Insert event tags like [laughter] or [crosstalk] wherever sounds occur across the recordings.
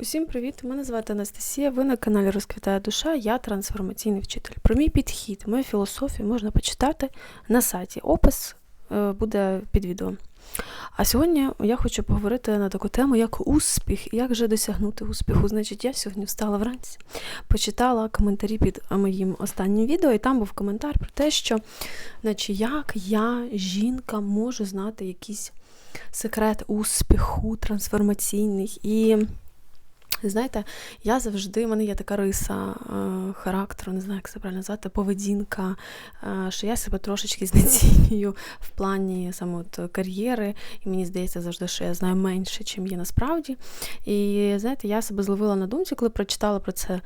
Усім привіт! Мене звати Анастасія. Ви на каналі Розквітає душа. Я трансформаційний вчитель. Про мій підхід, мою філософію можна почитати на сайті. Опис е, буде під відео. А сьогодні я хочу поговорити на таку тему, як успіх, як же досягнути успіху. Значить, я сьогодні встала вранці, почитала коментарі під моїм останнім відео, і там був коментар про те, що, наче, як я, жінка, можу знати якийсь секрет успіху трансформаційний. І Знаєте, я завжди, в мене є така риса е, характеру, не знаю, як це правильно назвати, поведінка, е, що я себе трошечки знецінюю в плані саме от кар'єри, і мені здається завжди, що я знаю менше, чим є насправді. І знаєте, я себе зловила на думці, коли прочитала про це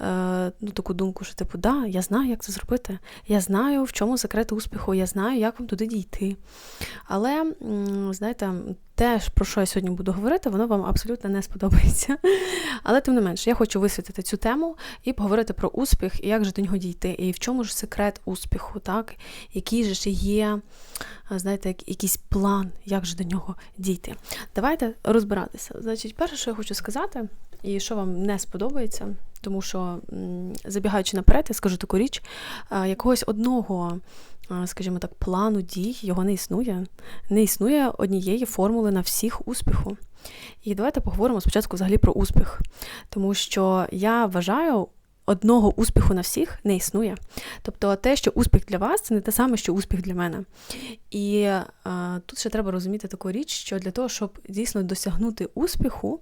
е, ну, таку думку, що типу, да, я знаю, як це зробити. Я знаю, в чому секрет успіху, я знаю, як вам туди дійти. Але, знаєте, те, про що я сьогодні буду говорити, воно вам абсолютно не сподобається. [laughs] Але тим не менш, я хочу висвітити цю тему і поговорити про успіх, і як же до нього дійти, і в чому ж секрет успіху, так? який же ж є, знаєте, якийсь план, як же до нього дійти. Давайте розбиратися. Значить, перше, що я хочу сказати, і що вам не сподобається, тому що, забігаючи наперед, я скажу таку річ, якогось одного скажімо так, плану дій його не існує. Не існує однієї формули на всіх успіху. І давайте поговоримо спочатку взагалі про успіх, тому що я вважаю одного успіху на всіх не існує. Тобто те, що успіх для вас, це не те саме, що успіх для мене. І а, тут ще треба розуміти таку річ, що для того, щоб дійсно досягнути успіху,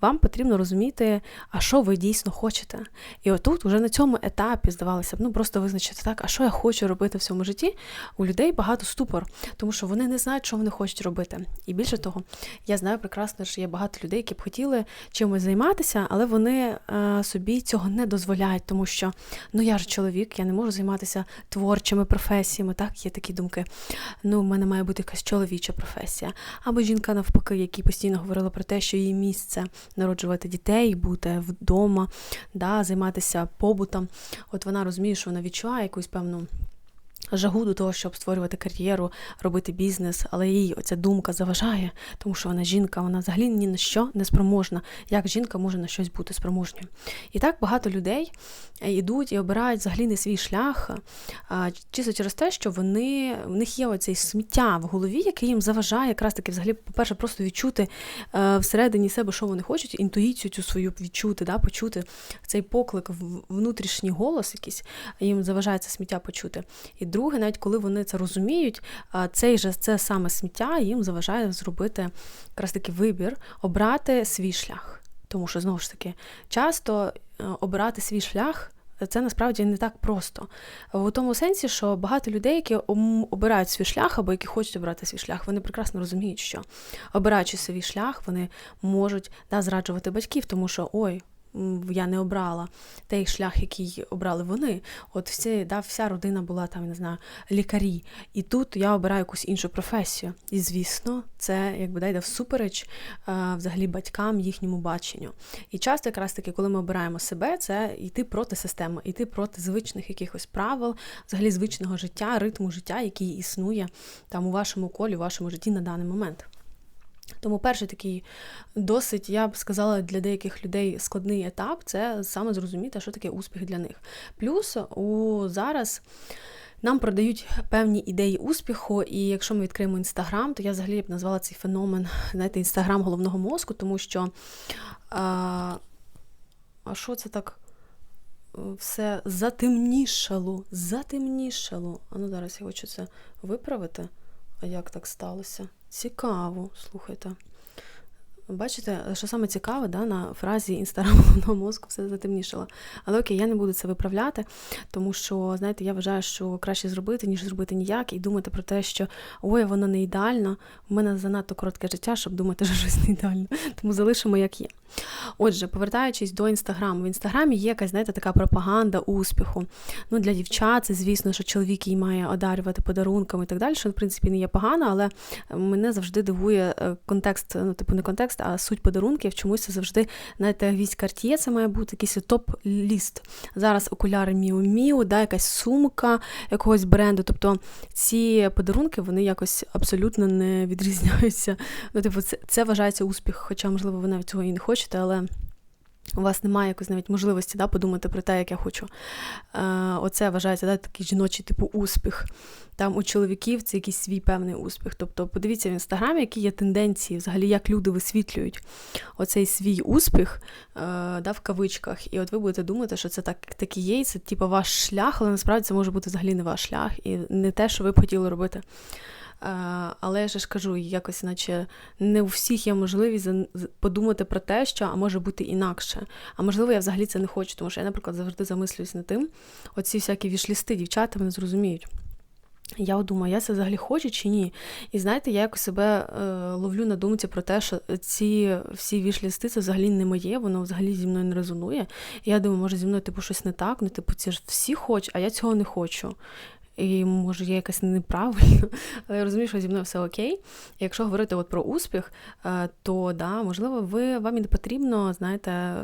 вам потрібно розуміти, а що ви дійсно хочете. І отут, вже на цьому етапі, здавалося б, ну просто визначити так, а що я хочу робити в цьому житті. У людей багато ступор, тому що вони не знають, що вони хочуть робити. І більше того, я знаю прекрасно, що є багато людей, які б хотіли чимось займатися, але вони а, собі цього не дозволяють дозволяють, тому що ну я ж чоловік, я не можу займатися творчими професіями. Так, є такі думки. Ну, в мене має бути якась чоловіча професія. Або жінка, навпаки, які постійно говорила про те, що її місце народжувати дітей, бути вдома, да, займатися побутом. От вона розуміє, що вона відчуває якусь певну жагу до того, щоб створювати кар'єру, робити бізнес, але їй оця думка заважає, тому що вона жінка, вона взагалі ні на що не спроможна. Як жінка може на щось бути спроможною? І так багато людей йдуть і обирають взагалі не свій шлях, чисто через те, що вони в них є оцей сміття в голові, яке їм заважає, якраз таки, взагалі, по-перше, просто відчути е, всередині себе, що вони хочуть, інтуїцію цю свою відчути, да, почути цей поклик, внутрішній голос якийсь, їм заважає це сміття почути. І друге, навіть коли вони це розуміють, цей же це саме сміття їм заважає зробити якраз таки вибір, обрати свій шлях. Тому що знову ж таки часто е, обирати свій шлях. Це насправді не так просто. В тому сенсі, що багато людей, які обирають свій шлях або які хочуть обрати свій шлях, вони прекрасно розуміють, що обираючи свій шлях, вони можуть да, зраджувати батьків, тому що ой, я не обрала той шлях, який обрали вони. От всі, да, вся родина була там, не знаю, лікарі. І тут я обираю якусь іншу професію. І, звісно, це якби да, йде всупереч а, взагалі батькам, їхньому баченню. І часто, якраз таки, коли ми обираємо себе, це йти проти системи, йти проти звичних якихось правил, взагалі звичного життя, ритму життя, який існує там у вашому колі, у вашому житті на даний момент. Тому перший такий досить, я б сказала, для деяких людей складний етап це саме зрозуміти, що таке успіх для них. Плюс у зараз. Нам продають певні ідеї успіху, і якщо ми відкриємо інстаграм, то я взагалі б назвала цей феномен, знаєте, інстаграм головного мозку, тому що а, а що це так все затемнішало, затемнішало. А ну зараз я хочу це виправити. А як так сталося? Цікаво, слухайте. Бачите, що саме цікаве, да, на фразі інстаграмного [laughs] мозку все затемнішало. Але окей, я не буду це виправляти, тому що, знаєте, я вважаю, що краще зробити, ніж зробити ніяк, і думати про те, що ой, воно не ідеально. У мене занадто коротке життя, щоб думати, [laughs] що щось не ідеально. Тому залишимо, як є. Отже, повертаючись до інстаграму, в інстаграмі є якась, знаєте, така пропаганда успіху. Ну, Для дівчат, це, звісно, що чоловік їй має одарювати подарунками і так далі, що в принципі не є погано, але мене завжди дивує е, контекст, ну, типу, не контекст контекст, а суть подарунків чомусь це завжди, знаєте, вісь карт'є, це має бути якийсь топ-ліст. Зараз окуляри Міу Міу, да, якась сумка якогось бренду. Тобто ці подарунки вони якось абсолютно не відрізняються. Ну, типу, це, це вважається успіх, хоча, можливо, ви навіть цього і не хочете, але. У вас немає якось навіть можливості да, подумати про те, як я хочу. Е, Оце вважається да, такий жіночий типу успіх. Там у чоловіків це якийсь свій певний успіх. Тобто, подивіться в інстаграмі, які є тенденції, взагалі, як люди висвітлюють оцей свій успіх е, да, в кавичках. І от ви будете думати, що це так так і є, і це типу, ваш шлях, але насправді це може бути взагалі не ваш шлях і не те, що ви б хотіли робити. Але я ж кажу, якось, наче не у всіх є можливість подумати про те, що а може бути інакше. А можливо, я взагалі це не хочу, тому що я, наприклад, завжди замислююсь над тим, оці всякі вішлісти, дівчата мене зрозуміють. Я думаю, я це взагалі хочу чи ні. І знаєте, я якось себе е, ловлю на думці про те, що ці всі вішлісти це взагалі не моє, воно взагалі зі мною не резонує. І я думаю, може зі мною типу щось не так, ну типу, це ж всі хочуть, а я цього не хочу. І може я якась неправильно, але я розумію, що зі мною все окей. Якщо говорити от про успіх, е, то да, можливо, ви вам і не потрібно, знаєте,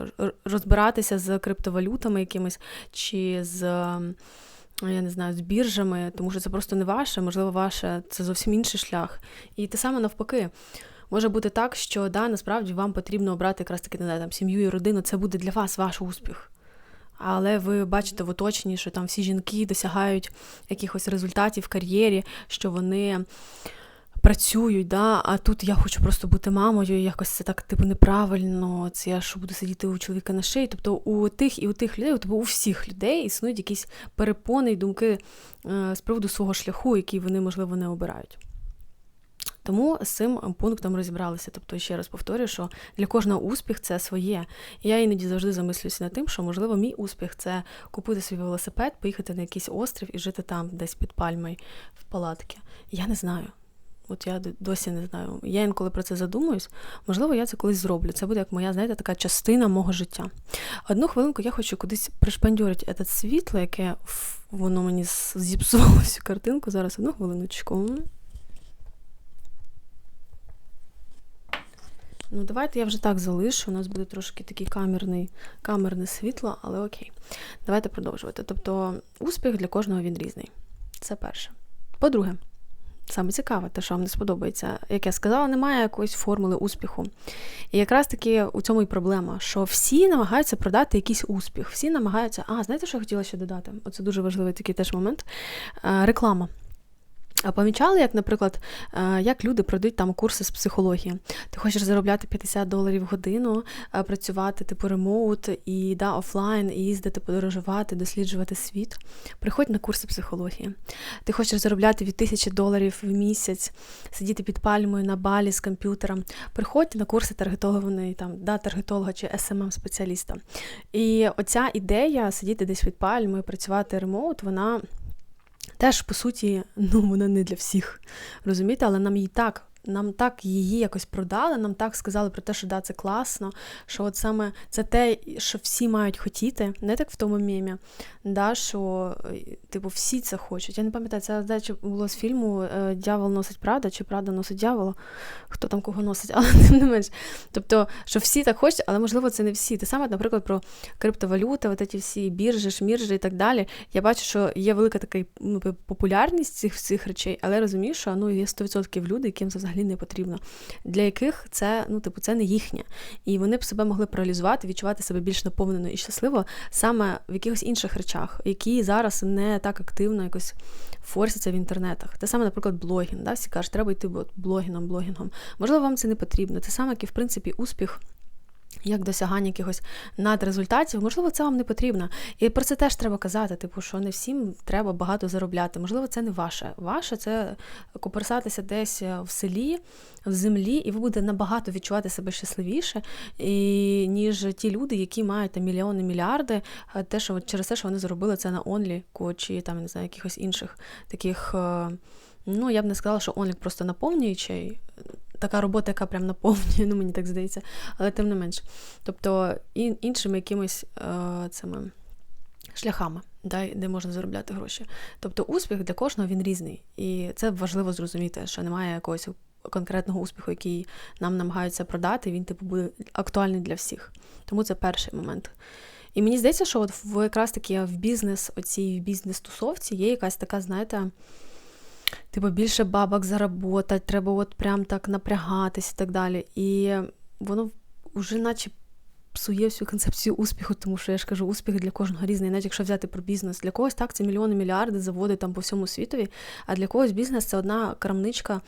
розбиратися з криптовалютами якимись чи з. Я не знаю, з біржами, тому що це просто не ваше, можливо, ваше це зовсім інший шлях. І те саме навпаки. Може бути так, що да, насправді вам потрібно обрати якраз таки не знаю, там сім'ю і родину. Це буде для вас ваш успіх. Але ви бачите в оточенні, що там всі жінки досягають якихось результатів в кар'єрі, що вони працюють, да, а тут я хочу просто бути мамою, якось це так типу неправильно. Це я що буду сидіти у чоловіка на шиї. Тобто у тих і у тих людей, тобто у всіх людей існують якісь перепони й думки е, з приводу свого шляху, який вони, можливо, не обирають. Тому з цим пунктом розібралися. Тобто, ще раз повторюю, що для кожного успіх це своє. Я іноді завжди замислююся над тим, що, можливо, мій успіх це купити свій велосипед, поїхати на якийсь острів і жити там, десь під пальмою в палатки. Я не знаю. От я досі не знаю. Я інколи про це задумуюсь. Можливо, я це колись зроблю. Це буде як моя, знаєте, така частина мого життя. Одну хвилинку я хочу кудись пришпандьорити це світло, яке воно мені зіпсувало цю картинку. Зараз одну хвилиночку. Ну, давайте я вже так залишу. У нас буде трошки такий камерний, камерне світло, але окей. Давайте продовжувати. Тобто, успіх для кожного він різний. Це перше. По-друге, саме цікаве, те, що вам не сподобається, як я сказала, немає якоїсь формули успіху. І якраз таки у цьому і проблема, що всі намагаються продати якийсь успіх. Всі намагаються, а знаєте, що я хотіла ще додати? Оце дуже важливий такий теж момент. Е, реклама. А помічали, як, наприклад, е, як люди продають там курси з психології. Ти хочеш заробляти 50 доларів в годину, е, працювати типу ремоут і да, офлайн, і їздити, подорожувати, досліджувати світ. Приходь на курси психології. Ти хочеш заробляти від тисячі доларів в місяць, сидіти під пальмою на балі з комп'ютером. Приходь на курси таргетованої там, да, таргетолога чи smm спеціаліста І оця ідея сидіти десь під пальмою, працювати ремоут, вона. Теж, по суті, ну, вона не для всіх. Розумієте, але нам її так нам так її якось продали, нам так сказали про те, що да, це класно, що от саме це те, що всі мають хотіти, не так в тому мемі, да, що е, типу всі це хочуть. Я не пам'ятаю, це здається, було з фільму е, Дявол носить правда чи правда носить дявола, хто там кого носить, але [laughs] тим не менш. Тобто, що всі так хочуть, але можливо це не всі. Ти саме, наприклад, про криптовалюти, от ці всі біржі, шміржі і так далі. Я бачу, що є велика така ну, популярність цих цих речей, але розумію, що ну, є 100% люди, яким це взагалі взагалі не потрібно, для яких це ну, типу, це не їхнє. І вони б себе могли паралізувати, відчувати себе більш наповнено і щасливо саме в якихось інших речах, які зараз не так активно якось форсяться в інтернетах. Те саме, наприклад, блогінг. Да? Всі кажуть, треба йти блогіном, блогінгом. Можливо, вам це не потрібно. Те саме, як і в принципі успіх як досягання якихось надрезультатів, можливо, це вам не потрібно. І про це теж треба казати, типу, що не всім треба багато заробляти. Можливо, це не ваше. Ваше це куперсатися десь в селі, в землі, і ви будете набагато відчувати себе щасливіше, і, ніж ті люди, які мають там, мільйони, мільярди, те, що через те, що вони зробили це на онліку чи там не знаю, якихось інших таких. Е, ну, я б не сказала, що онлік просто наповнюючий така робота, яка прям наповнює, ну мені так здається, але тим не менш. Тобто іншими якимись е, цими шляхами, да, де можна заробляти гроші. Тобто успіх для кожного він різний. І це важливо зрозуміти, що немає якогось конкретного успіху, який нам намагаються продати, він типу буде актуальний для всіх. Тому це перший момент. І мені здається, що от в якраз таки в бізнес, оцій бізнес-тусовці є якась така, знаєте, типу, більше бабок заработати, треба от прям так напрягатись і так далі. І воно вже наче псує всю концепцію успіху, тому що я ж кажу, успіх для кожного різний, навіть якщо взяти про бізнес. Для когось так це мільйони мільярди заводи там по всьому світові, а для когось бізнес це одна крамничка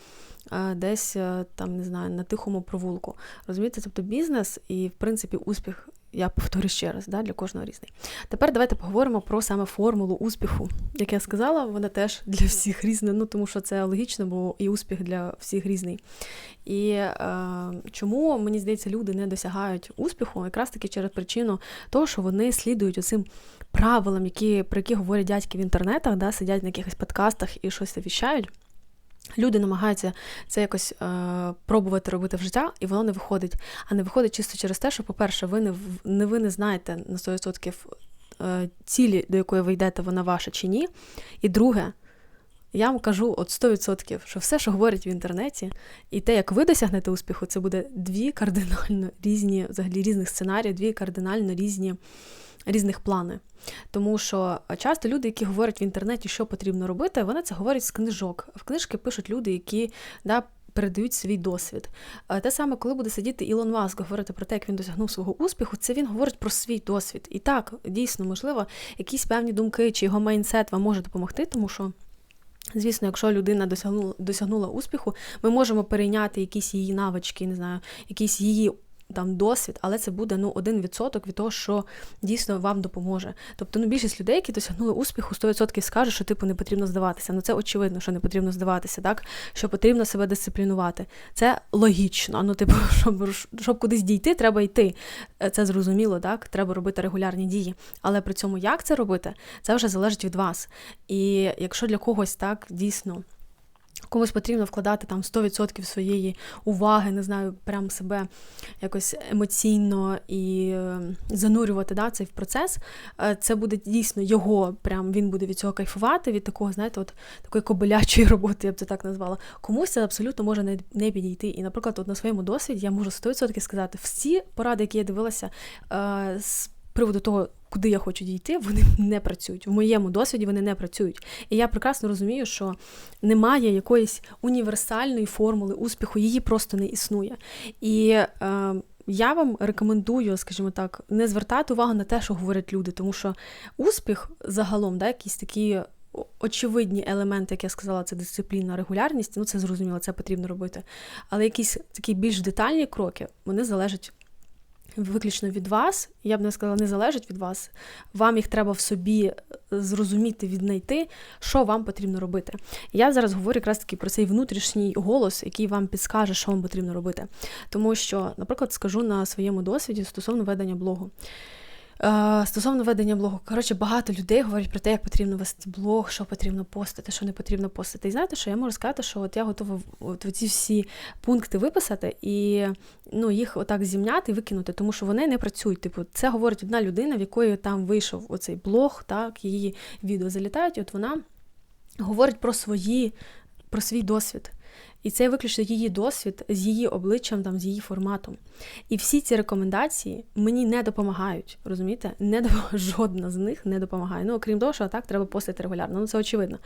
е, десь е, там не знаю на тихому провулку. Розумієте, тобто бізнес і в принципі успіх я повторю ще раз, да, для кожного різний. Тепер давайте поговоримо про саме формулу успіху. Як я сказала, вона теж для всіх різна, ну тому що це логічно, бо і успіх для всіх різний. І е, чому, мені здається, люди не досягають успіху, якраз таки через причину того, що вони слідують оцим правилам, які, про які говорять дядьки в інтернетах, да, сидять на якихось подкастах і щось віщають. Люди намагаються це якось е, пробувати робити в життя, і воно не виходить. А не виходить чисто через те, що, по-перше, ви не не ви не знаєте на 100% е, цілі, до якої ви йдете, вона ваша чи ні. І друге, я вам кажу от 100%, що все, що говорять в інтернеті, і те, як ви досягнете успіху, це буде дві кардинально різні, взагалі різних сценарії, дві кардинально різні різних плани. Тому що часто люди, які говорять в інтернеті, що потрібно робити, вони це говорять з книжок. В книжки пишуть люди, які да, передають свій досвід. Те саме, коли буде сидіти Ілон Маск говорити про те, як він досягнув свого успіху, це він говорить про свій досвід. І так, дійсно, можливо, якісь певні думки чи його майнсет вам може допомогти, тому що. Звісно, якщо людина досягнула досягнула успіху, ми можемо перейняти якісь її навички, не знаю, якісь її там досвід, але це буде ну, 1% від того, що дійсно вам допоможе. Тобто, ну, більшість людей, які досягнули успіху, 100% скажуть, що типу не потрібно здаватися. Ну це очевидно, що не потрібно здаватися, так? Що потрібно себе дисциплінувати. Це логічно. Ну, типу, [laughs] щоб щоб кудись дійти, треба йти. Е, це зрозуміло, так? Треба робити регулярні дії. Але при цьому як це робити, це вже залежить від вас. І якщо для когось так дійсно. Комусь потрібно вкладати там 100% своєї уваги, не знаю, прям себе якось емоційно і е, занурювати да, цей процес. Е, це буде дійсно його, прям він буде від цього кайфувати, від такого, знаєте, от такої кобилячої роботи, я б це так назвала. Комусь це абсолютно може не, не підійти. І, наприклад, от на своєму досвіді я можу 100% сказати, всі поради, які я дивилася, е, з приводу того, куди я хочу дійти, вони [laughs] не працюють. В моєму досвіді вони не працюють. І я прекрасно розумію, що немає якоїсь універсальної формули успіху, її просто не існує. І е, я вам рекомендую, скажімо так, не звертати увагу на те, що говорять люди, тому що успіх загалом, да, якісь такі. Очевидні елементи, як я сказала, це дисципліна, регулярність, ну це зрозуміло, це потрібно робити. Але якісь такі більш детальні кроки вони залежать виключно від вас, я б не сказала, не залежить від вас. Вам їх треба в собі е, зрозуміти, віднайти, що вам потрібно робити. Я зараз говорю якраз таки про цей внутрішній голос, який вам підскаже, що вам потрібно робити. Тому що, наприклад, скажу на своєму досвіді стосовно ведення блогу. Е, стосовно ведення блогу, коротше, багато людей говорять про те, як потрібно вести блог, що потрібно постити, що не потрібно постити. І знаєте, що я можу сказати, що от я готова от ці всі пункти виписати і ну, їх отак зімняти і викинути, тому що вони не працюють. Типу, це говорить одна людина, в якої там вийшов оцей блог, так, її відео залітають, і от вона говорить про свої, про свій досвід. І це виключно її досвід з її обличчям, там, з її форматом. І всі ці рекомендації мені не допомагають. Розумієте? Не. [laughs] Жодна з них не допомагає. Ну, окрім того, що так, треба постити регулярно. Ну це очевидно.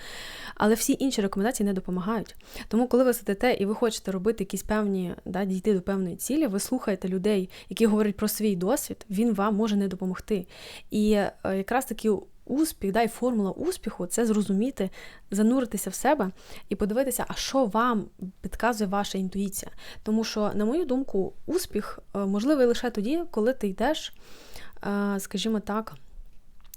Але всі інші рекомендації не допомагають. Тому, коли ви сидите і ви хочете робити якісь певні, да, дійти до певної цілі, ви слухаєте людей, які говорять про свій досвід, він вам може не допомогти. І е, якраз таки успіх, да, і формула успіху це зрозуміти, зануритися в себе і подивитися, а що вам підказує ваша інтуїція. Тому що, на мою думку, успіх е, можливий лише тоді, коли ти йдеш, е, скажімо так.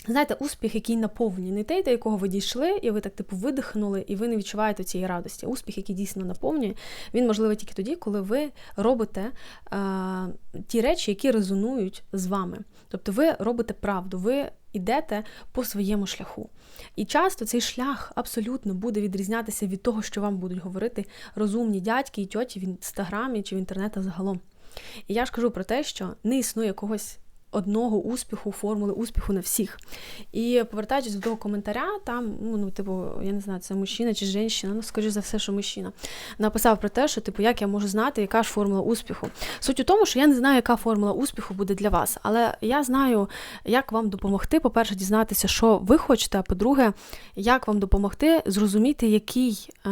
Знаєте, успіх, який наповнений, не той, до якого ви дійшли, і ви так типу видихнули, і ви не відчуваєте цієї радості. Успіх, який дійсно наповнює, він можливий тільки тоді, коли ви робите а, ті речі, які резонують з вами. Тобто ви робите правду, ви йдете по своєму шляху. І часто цей шлях абсолютно буде відрізнятися від того, що вам будуть говорити розумні дядьки і тьоті в інстаграмі чи в інтернетах загалом. І я ж кажу про те, що не існує когось одного успіху, формули успіху на всіх. І повертаючись до коментаря, там, ну, ну, типу, я не знаю, це мужчина чи жінка, ну, скоріш за все, що мужчина, написав про те, що, типу, як я можу знати, яка ж формула успіху. Суть у тому, що я не знаю, яка формула успіху буде для вас, але я знаю, як вам допомогти, по-перше, дізнатися, що ви хочете, а по-друге, як вам допомогти зрозуміти, який е,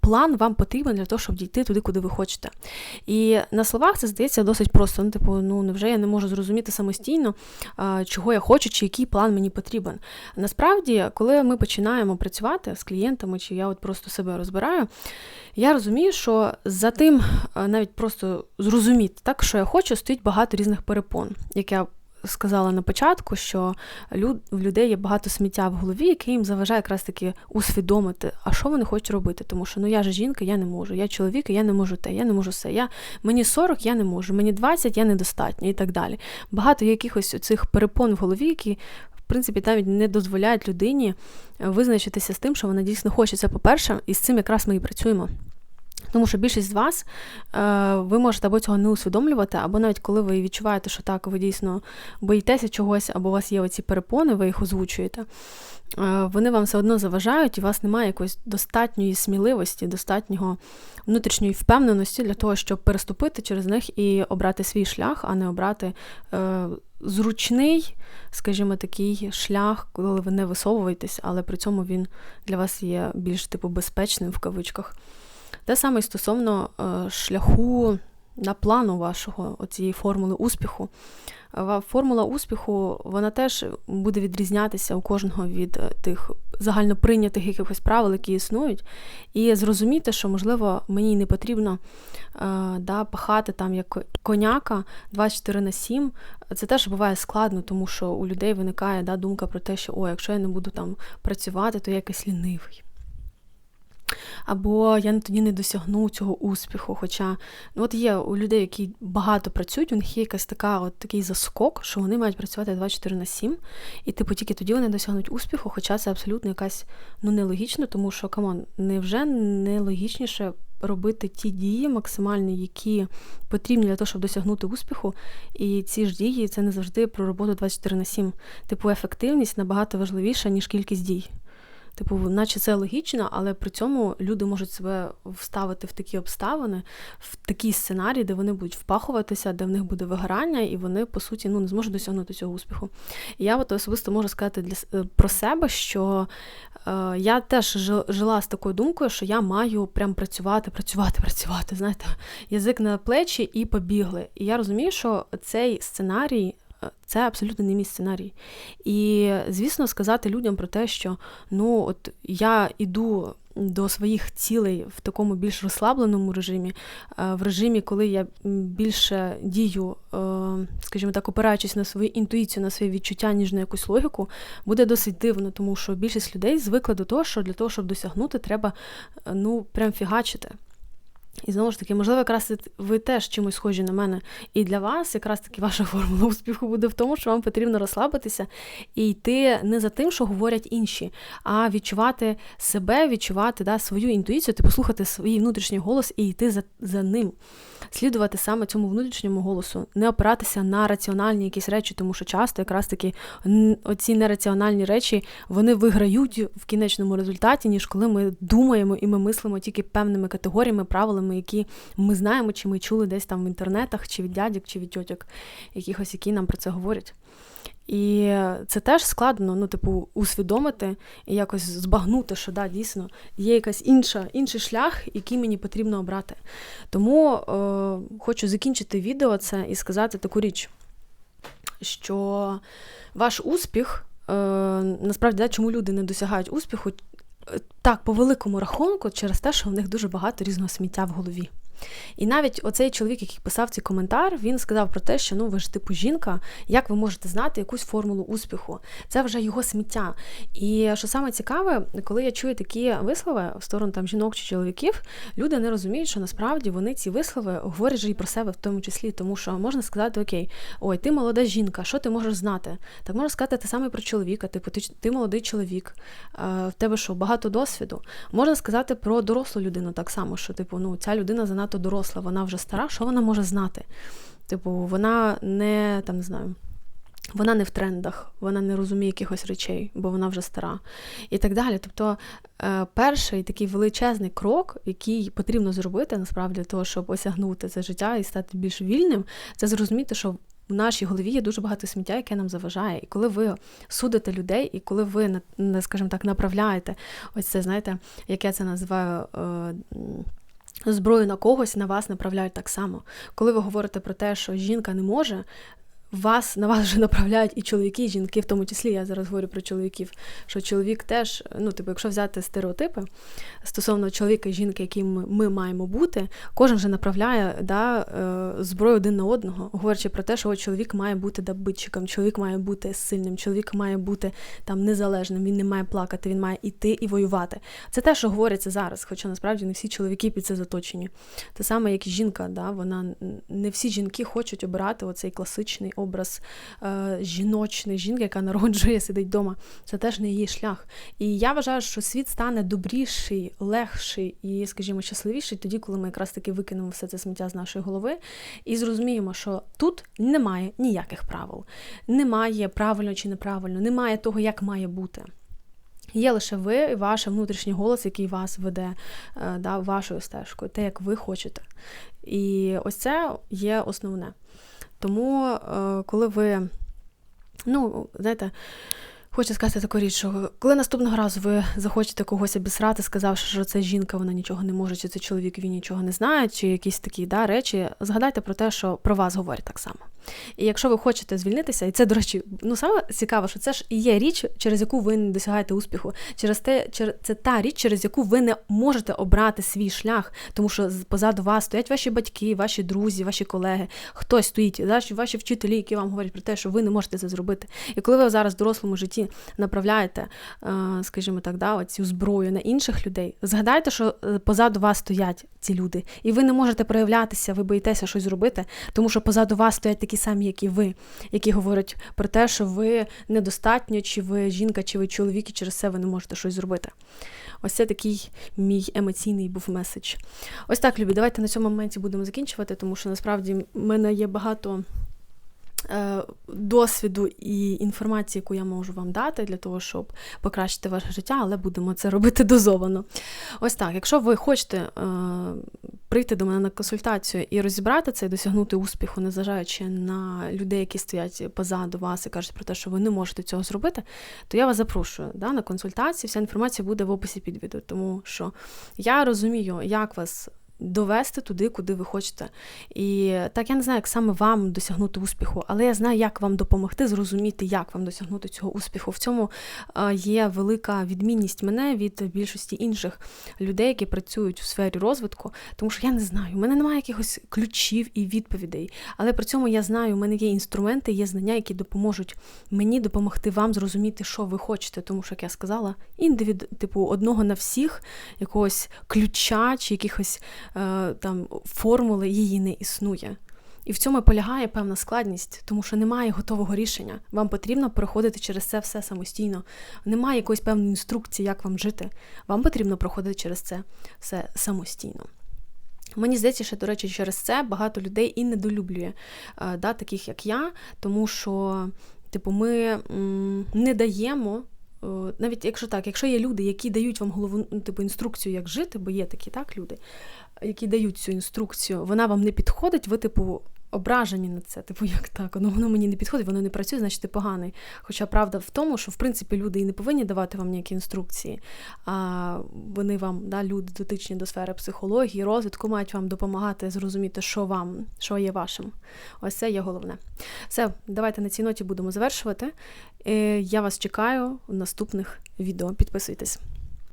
план вам потрібен для того, щоб дійти туди, куди ви хочете. І на словах це здається досить просто. Ну, типу, ну невже я не можу зрозуміти самостійно, е, чого я хочу, чи який план мені потрібен. Насправді, коли ми починаємо працювати з клієнтами, чи я от просто себе розбираю, я розумію, що за тим навіть просто зрозуміти, так, що я хочу, стоїть багато різних перепон, як я сказала на початку, що в людей є багато сміття в голові, яке їм заважає якраз таки усвідомити, а що вони хочуть робити. Тому що ну я ж жінка, я не можу, я чоловік, я не можу те, я не можу все. Я, Мені 40, я не можу, мені 20, я недостатньо і так далі. Багато якихось цих перепон в голові, які. В принципі, навіть не дозволяють людині визначитися з тим, що вона дійсно хоче. Це по-перше, і з цим якраз ми і працюємо. Тому що більшість з вас е, ви можете або цього не усвідомлювати, або навіть коли ви відчуваєте, що так, ви дійсно боїтеся чогось, або у вас є оці перепони, ви їх озвучуєте, е, вони вам все одно заважають, і у вас немає якоїсь достатньої сміливості, достатнього внутрішньої впевненості для того, щоб переступити через них і обрати свій шлях, а не обрати е, зручний, скажімо, такий шлях, коли ви не висовуєтесь, але при цьому він для вас є більш типу безпечним в кавичках. Те саме стосовно е, шляху на плану вашого цієї формули успіху. Формула успіху вона теж буде відрізнятися у кожного від е, тих загальноприйнятих якихось правил, які існують, і зрозуміти, що, можливо, мені не потрібно е, да, пахати там як коняка 24 на 7. Це теж буває складно, тому що у людей виникає да, думка про те, що о, якщо я не буду там працювати, то я якийсь лінивий або я тоді не досягну цього успіху. Хоча ну, от є у людей, які багато працюють, у них є якась така, от такий заскок, що вони мають працювати 24 на 7, і типу тільки тоді вони досягнуть успіху, хоча це абсолютно якась ну нелогічно, тому що камон, невже нелогічніше робити ті дії максимальні, які потрібні для того, щоб досягнути успіху. І ці ж дії це не завжди про роботу 24 на 7. Типу, ефективність набагато важливіша, ніж кількість дій. Типу, наче це логічно, але при цьому люди можуть себе вставити в такі обставини, в такий сценарій, де вони будуть впахуватися, де в них буде вигорання, і вони, по суті, ну, не зможуть досягнути цього успіху. І я от особисто можу сказати для е, про себе, що е, я теж жила з такою думкою, що я маю прям працювати, працювати, працювати. Знаєте, язик на плечі і побігли. І я розумію, що цей сценарій це абсолютно не мій сценарій. І, звісно, сказати людям про те, що ну, от я іду до своїх цілей в такому більш розслабленому режимі, е, в режимі, коли я більше дію, е, скажімо так, опираючись на свою інтуїцію, на своє відчуття, ніж на якусь логіку, буде досить дивно, тому що більшість людей звикла до того, що для того, щоб досягнути, треба е, ну, прям фігачити. І знову ж таки, можливо, якраз ви теж чимось схожі на мене. І для вас якраз таки ваша [laughs] формула успіху буде в тому, що вам потрібно розслабитися і йти не за тим, що говорять інші, а відчувати себе, відчувати да, свою інтуїцію, типу слухати свій внутрішній голос і йти за, за ним слідувати саме цьому внутрішньому голосу, не опиратися на раціональні якісь речі, тому що часто якраз таки оці нераціональні речі вони виграють в кінечному результаті, ніж коли ми думаємо і ми мислимо тільки певними категоріями, правилами, які ми знаємо, чи ми чули десь там в інтернетах, чи від дядьок, чи від тьотьок, якихось, які нам про це говорять. І це теж складно, ну, типу, усвідомити і якось збагнути, що да, дійсно є якась інша, інший шлях, який мені потрібно обрати. Тому е, хочу закінчити відео це і сказати таку річ, що ваш успіх, е, насправді, чому люди не досягають успіху, так, по великому рахунку, через те, що в них дуже багато різного сміття в голові. І навіть оцей чоловік, який писав цей коментар, він сказав про те, що ну ви ж типу жінка, як ви можете знати якусь формулу успіху? Це вже його сміття. І що саме цікаве, коли я чую такі вислови в сторону там жінок чи чоловіків, люди не розуміють, що насправді вони ці вислови говорять же і про себе в тому числі, тому що можна сказати, окей, ой, ти молода жінка, що ти можеш знати? Так можна сказати те саме про чоловіка, типу, ти, ти молодий чоловік, в тебе що багато досвіду. Можна сказати про дорослу людину так само, що типу, ну ця людина занадто занадто доросла, вона вже стара, що вона може знати? Типу, вона не там не знаю. Вона не в трендах, вона не розуміє якихось речей, бо вона вже стара. І так далі. Тобто, е, перший такий величезний крок, який потрібно зробити, насправді, для того, щоб осягнути це життя і стати більш вільним, це зрозуміти, що в нашій голові є дуже багато сміття, яке нам заважає. І коли ви судите людей, і коли ви, скажімо так, направляєте ось це, знаєте, як я це називаю. Зброю на когось на вас направляють так само. Коли ви говорите про те, що жінка не може, вас на вас вже направляють і чоловіки, і жінки, в тому числі я зараз говорю про чоловіків, що чоловік теж, ну, типу, якщо взяти стереотипи стосовно чоловіка і жінки, яким ми маємо бути, кожен вже направляє да, е, зброю один на одного, говорячи про те, що чоловік має бути добитчиком, чоловік має бути сильним, чоловік має бути там незалежним, він не має плакати, він має іти і воювати. Це те, що говориться зараз, хоча насправді не всі чоловіки під це заточені. Те саме, як і жінка, да, вона не всі жінки хочуть обирати оцей класичний образ е, жіночний жінки, яка народжує, сидить вдома. Це теж не її шлях. І я вважаю, що світ стане добріший, легший і, скажімо, щасливіший тоді, коли ми якраз таки викинемо все це сміття з нашої голови і зрозуміємо, що тут немає ніяких правил, немає правильно чи неправильно, немає того, як має бути. Є лише ви і ваш внутрішній голос, який вас веде е, да, вашою стежкою, те, як ви хочете. І ось це є основне. Тому, е, коли ви, ну, знаєте, Хочу сказати таку річ, що коли наступного разу ви захочете когось обісрати, сказавши, що це жінка, вона нічого не може, чи це чоловік, він нічого не знає, чи якісь такі да, речі, згадайте про те, що про вас говорять так само. І якщо ви хочете звільнитися, і це, до речі, ну саме цікаво, що це ж і є річ, через яку ви не досягаєте успіху. Через те, через це та річ, через яку ви не можете обрати свій шлях, тому що позаду вас стоять ваші батьки, ваші друзі, ваші колеги, хтось стоїть, ваші вчителі, які вам говорять про те, що ви не можете це зробити. І коли ви зараз в дорослому житті направляєте, е, скажімо так, да, цю зброю на інших людей, згадайте, що е, позаду вас стоять ці люди, і ви не можете проявлятися, ви боїтеся щось зробити, тому що позаду вас стоять такі самі, як і ви, які говорять про те, що ви недостатньо, чи ви жінка, чи ви чоловік, і через це ви не можете щось зробити. Ось це такий мій емоційний був меседж. Ось так, любі, давайте на цьому моменті будемо закінчувати, тому що насправді в мене є багато. Е, досвіду і інформації, яку я можу вам дати для того, щоб покращити ваше життя, але будемо це робити дозовано. Ось так, якщо ви хочете е, прийти до мене на консультацію і розібрати це, і досягнути успіху, незважаючи на людей, які стоять позаду вас і кажуть про те, що ви не можете цього зробити, то я вас запрошую да, на консультацію. Вся інформація буде в описі під відео, тому що я розумію, як вас довести туди, куди ви хочете. І так я не знаю, як саме вам досягнути успіху, але я знаю, як вам допомогти зрозуміти, як вам досягнути цього успіху. В цьому є велика відмінність мене від більшості інших людей, які працюють у сфері розвитку, тому що я не знаю, у мене немає якихось ключів і відповідей. Але при цьому я знаю, у мене є інструменти, є знання, які допоможуть мені допомогти вам зрозуміти, що ви хочете. Тому що, як я сказала, індивід, типу, одного на всіх, якогось ключа чи якихось. Е, там формули її не існує. І в цьому полягає певна складність, тому що немає готового рішення. Вам потрібно проходити через це все самостійно. Немає якоїсь певної інструкції, як вам жити. Вам потрібно проходити через це все самостійно. Мені здається, що, до речі, через це багато людей і недолюблює, е, да, таких як я, тому що, типу, ми не даємо навіть якщо так, якщо є люди, які дають вам голову, ну, типу, інструкцію, як жити, бо є такі так, люди, які дають цю інструкцію, вона вам не підходить, ви, типу, ображені на це. Типу, як так? Воно, воно мені не підходить, воно не працює, значить ти поганий. Хоча правда в тому, що в принципі люди і не повинні давати вам ніякі інструкції, а вони вам, да, люди дотичні до сфери психології, розвитку, мають вам допомагати зрозуміти, що вам, що є вашим. Ось це є головне. Все, давайте на цій ноті будемо завершувати. Е, я вас чекаю в наступних відео. Підписуйтесь.